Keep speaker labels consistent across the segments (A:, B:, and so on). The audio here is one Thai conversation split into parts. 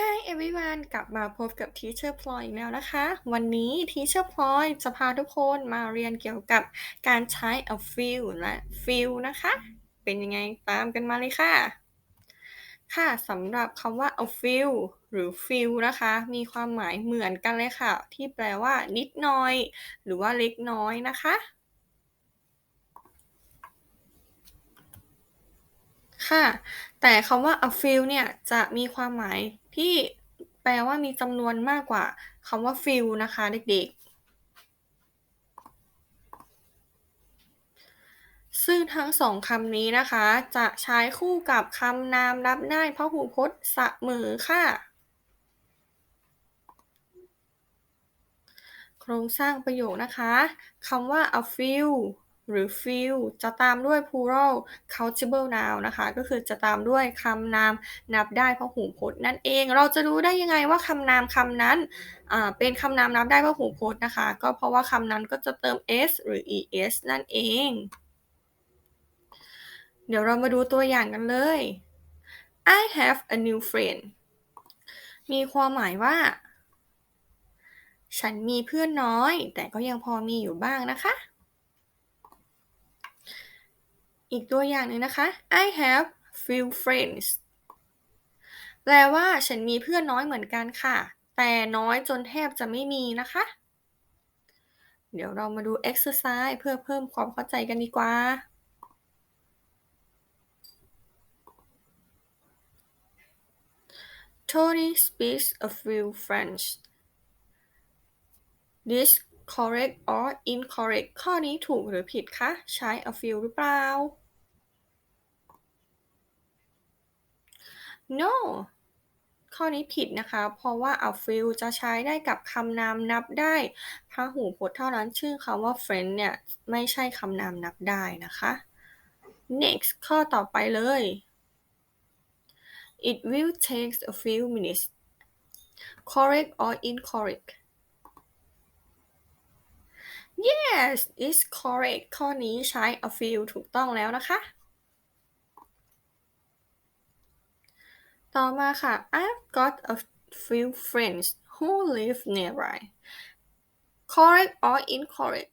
A: Hi everyone กลับมาพบกับ Teacher Ploy อีกแล้วนะคะ วันนี้ Teacher Ploy จะพาทุกคนมาเรียนเกี่ยวกับการใช้ a few และ few นะคะ เป็นยังไงตามกันมาเลยค่ะ ค่ะสำหรับคำว่า a few หรือ few นะคะ มีความหมายเหมือนกันเลยค่ะ ที่แปลว่านิดหน่อย หรือว่าเล็กน้อยนะคะ ค่ะ แต่คำว่า a few เนี่ยจะมีความหมาย ที่แปลว่ามีจำนวนมากกว่าคำว่า few นะคะเด็กๆ ซึ่งทั้งสองคำนี้นะคะ จะใช้คู่กับคำนามนับได้พหูพจน์เสมอค่ะ โครงสร้างประโยคนะคะคำว่า a few หรือ few จะตามด้วย plural countable noun นะคะ ก็คือจะตามด้วยคำนามนับได้พหูพจน์นั่นเอง เราจะรู้ได้ยังไงว่าคำนามคำนั้นเป็นคำนามนับได้พหูพจน์นะคะ ก็เพราะว่าคำนั้นก็จะเติม s หรือ es นั่นเอง เดี๋ยวเรามาดูตัวอย่างกันเลย I have a new friend มีความหมายว่า ฉันมีเพื่อนน้อย แต่ก็ยังพอมีอยู่บ้างนะคะ อีกตัวอย่างหนึ่งนะคะ I have few friends แปลว่าฉันมีเพื่อนน้อยเหมือนกันค่ะ แต่น้อยจนแทบจะไม่มีนะคะ เดี๋ยวเรามาดู exercise เพื่อเพิ่มความเข้าใจกันดีกว่า Tony speaks a few French this correct or incorrect ข้อนี้ถูกหรือผิดคะ ใช้ a few หรือเปล่า no ข้อนี้ผิดนะคะ เพราะว่า a few จะใช้ได้กับคำนามนับได้พหูพจน์เท่านั้นชื่อคำว่า friend เนี่ยไม่ใช่คำนามนับได้นะคะ next ข้อต่อไปเลย it will take a few minutes correct or incorrect yes it's correct ข้อนี้ใช้ a few ถูกต้องแล้วนะคะ ต่อมาค่ะ I've got a few friends who live nearby correct or incorrect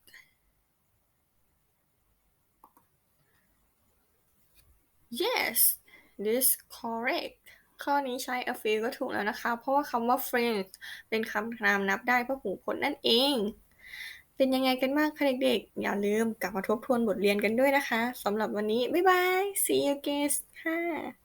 A: yes this correct ข้อนี้ใช้ a few ก็ถูกแล้วนะคะ เพราะว่าคำว่า friends เป็นคำนามนับได้เพหูพจน์นั่นเอง เป็นยังไงกันบ้างคะเด็กๆ อย่าลืมกลับมาทบทวนบทเรียนกันด้วยนะคะสำหรับวันนี้ บ๊ายบาย see you guys ค่ะ